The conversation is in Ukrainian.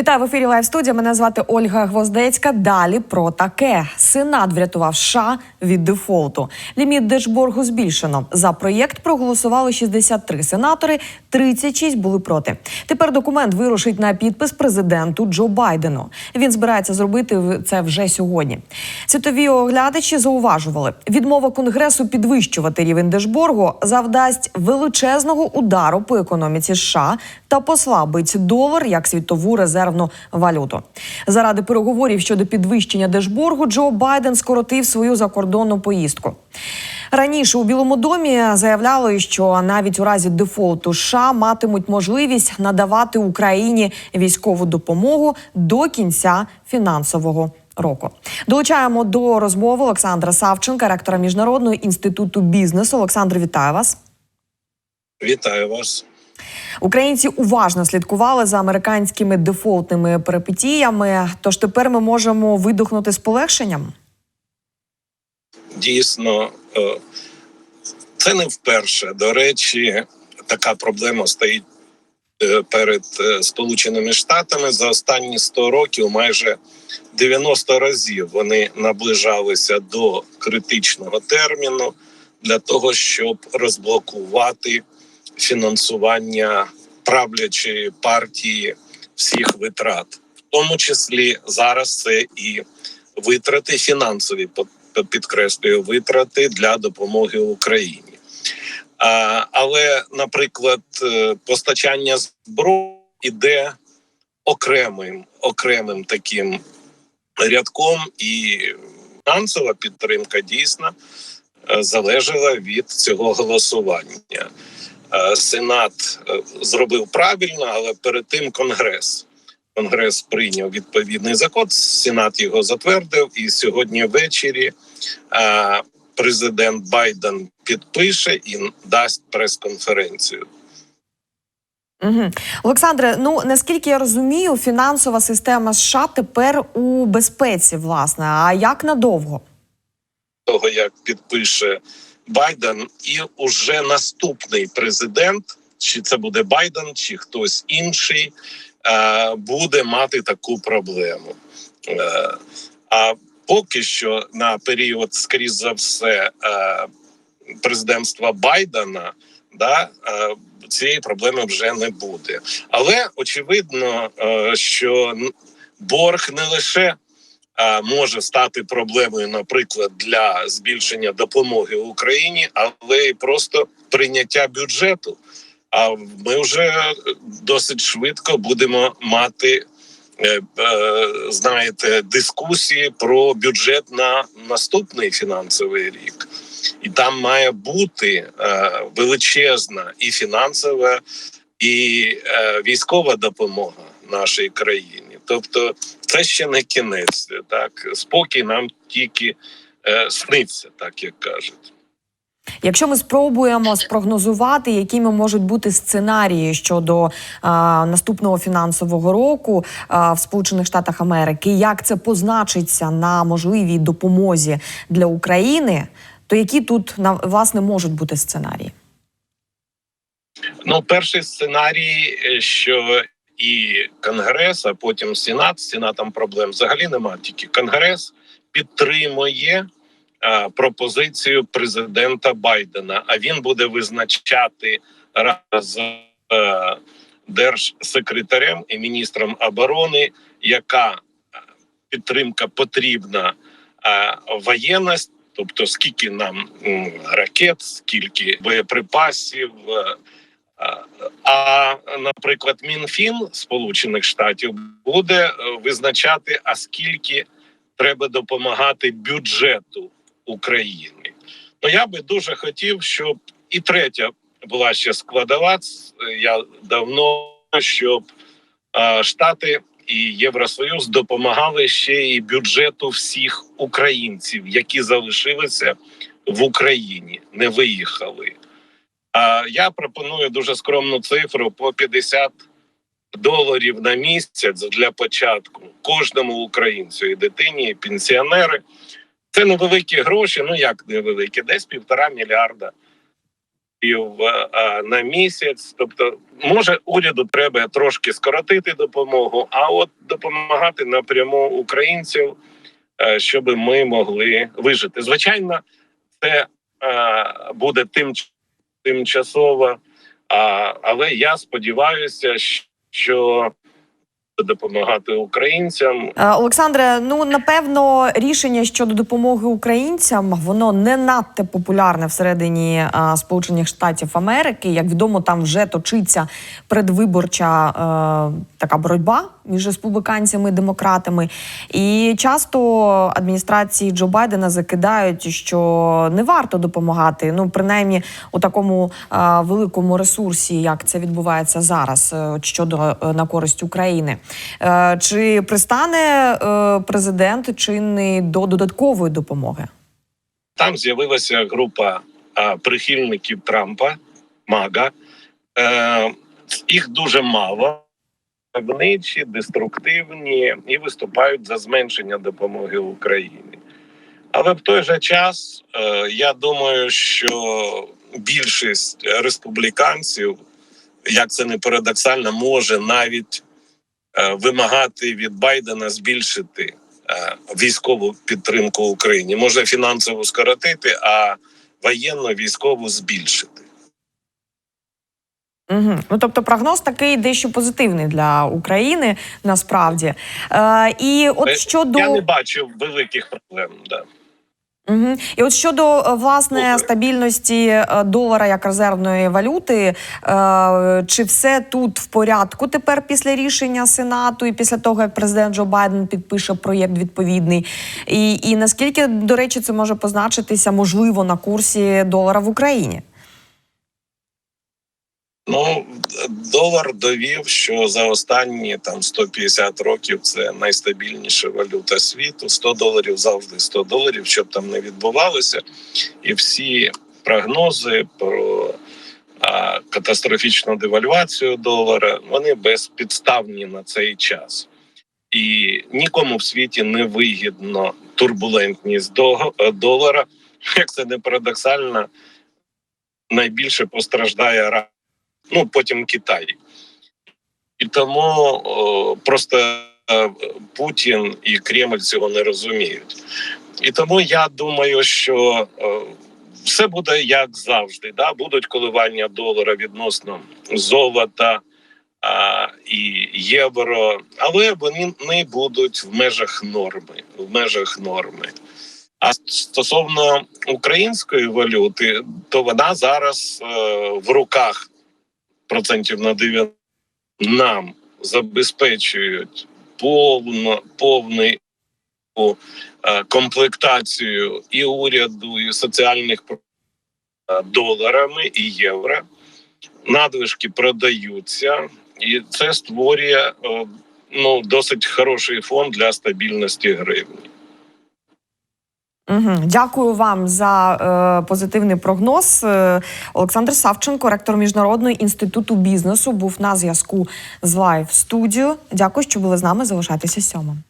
Вітаю в ефірі Лайв студія. Мене звати Ольга Гвоздецька. Далі про таке. Сенат врятував США від дефолту. Ліміт держборгу збільшено. За проєкт проголосували 63 сенатори, 36 були проти. Тепер документ вирушить на підпис президенту Джо Байдену. Він збирається зробити це вже сьогодні. Світові оглядачі зауважували, відмова конгресу підвищувати рівень держборгу завдасть величезного удару по економіці США та послабить долар як світову резервну валюту. Заради переговорів щодо підвищення держборгу Джо Байден скоротив свою закордонну поїздку. Раніше у Білому домі заявляли, що навіть у разі дефолту США матимуть можливість надавати Україні військову допомогу до кінця фінансового року. Долучаємо до розмови Олександра Савченка, ректора міжнародного інституту бізнесу. Олександр, вітаю вас. Вітаю вас. Українці уважно слідкували за американськими дефолтними перипетіями. Тож тепер ми можемо видохнути з полегшенням. Дійсно, е, це не вперше. До речі, така проблема стоїть е, перед е, Сполученими Штатами за останні 100 років. Майже 90 разів вони наближалися до критичного терміну для того, щоб розблокувати фінансування правлячої партії всіх витрат, в тому числі зараз це і витрати фінансові підкреслюю витрати для допомоги Україні. Але, наприклад, е, постачання зброї іде окремим окремим таким рядком, і фінансова підтримка дійсно е, залежала від цього голосування. Е, Сенат зробив правильно, але перед тим Конгрес. Конгрес прийняв відповідний закон. Сенат його затвердив, і сьогодні ввечері а, президент Байден підпише і дасть прес-конференцію. Угу. Олександре, ну наскільки я розумію, фінансова система США тепер у безпеці, власне. А як надовго? Того як підпише Байден, і уже наступний президент, чи це буде Байден, чи хтось інший. Е, буде мати таку проблему. Е, а поки що на період, скоріш за все, е, президентства Байдена, да, цієї проблеми вже не буде. Але очевидно, що борг не лише може стати проблемою, наприклад, для збільшення допомоги Україні, але й просто прийняття бюджету. А ми вже досить швидко будемо мати, е, е, знаєте, дискусії про бюджет на наступний фінансовий рік, і там має бути е, величезна і фінансова, і військова допомога нашій країні. Тобто, це ще не кінець, так спокій нам тільки сниться, так як кажуть. Якщо ми спробуємо спрогнозувати, якими можуть бути сценарії щодо а, наступного фінансового року а, в Сполучених Штатах Америки, як це позначиться на можливій допомозі для України, то які тут на власне можуть бути сценарії? Ну, перший сценарій, е, що і Конгрес, а потім Сенат з Сенатом проблем взагалі немає. Тільки Конгрес підтримує пропозицію президента Байдена. А він буде визначати раз з е, держсекретарем і міністром оборони, яка підтримка потрібна е, воєнність, тобто скільки нам ракет, скільки боєприпасів. Е, а, наприклад, мінфін Сполучених Штатів буде визначати, а скільки треба допомагати бюджету України. Ну я би дуже хотів, щоб і третя була ще складова. Я давно щоб а, Штати і Євросоюз допомагали ще і бюджету всіх українців, які залишилися в Україні, не виїхали. А я пропоную дуже скромну цифру по 50 доларів на місяць для початку кожному українцю і дитині, і пенсіонери. Це невеликі гроші. Ну як невеликі, десь півтора мільярда е, на місяць. Тобто, може, уряду треба трошки скоротити допомогу, а от допомагати напряму українців, е, щоб ми могли вижити. Звичайно, це е, буде тим тимчасово, а, але я сподіваюся, що допомагати українцям Е, Олександре, ну напевно, рішення щодо допомоги українцям воно не надто популярне всередині е, Сполучених Штатів Америки. Як відомо, там вже точиться предвиборча е, така боротьба між республіканцями і демократами. І часто адміністрації Джо Байдена закидають, що не варто допомагати. Ну, принаймні, у такому е, великому ресурсі, як це відбувається зараз, е, щодо е, на користь України. Е, Чи пристане е, президент чинний до додаткової допомоги? там з'явилася група прихильників Трампа, Мага. Е, їх дуже мало. Вничі, деструктивні і виступають за зменшення допомоги Україні. Але в той же час е, я думаю, що більшість республіканців, як це не парадоксально, може навіть е, вимагати від Байдена збільшити е, військову підтримку Україні. Може фінансово скоротити, а воєнно військову збільшити. Угу. Ну тобто, прогноз такий дещо позитивний для України насправді. Е, і от Е, щодо Я не бачу великих проблем. Да. Угу. І от щодо е, власне стабільності е, долара як резервної валюти, е, чи все тут в порядку тепер після рішення Сенату і після того, як президент Джо Байден підпише проєкт відповідний? І, і наскільки, до речі, це може позначитися можливо на курсі долара в Україні? Ну, долар довів, що за останні там 150 років це найстабільніша валюта світу. 100 доларів завжди 100 доларів, щоб там не відбувалося. І всі прогнози про а, катастрофічну девальвацію долара вони безпідставні на цей час. І нікому в світі не вигідно турбулентність до- долара. Як це не парадоксально, найбільше постраждає ну потім Китай. І тому о, просто е, Путін і Кремль цього не розуміють. І тому я думаю, що е, все буде як завжди. Да? Будуть коливання долара відносно золота а, і євро, але вони не будуть в межах норми. В межах норми. А стосовно української валюти, то вона зараз е, в руках процентів на 90 нам забезпечують повно, повний е, комплектацію і уряду, і соціальних е, доларами і євро. Надвижки продаються, і це створює ну, досить хороший фон для стабільності гривні. Угу. Дякую вам за е, позитивний прогноз. Е, Олександр Савченко, ректор міжнародного інституту бізнесу, був на зв'язку з Live Studio. Дякую, що були з нами. Залишайтеся сьомим.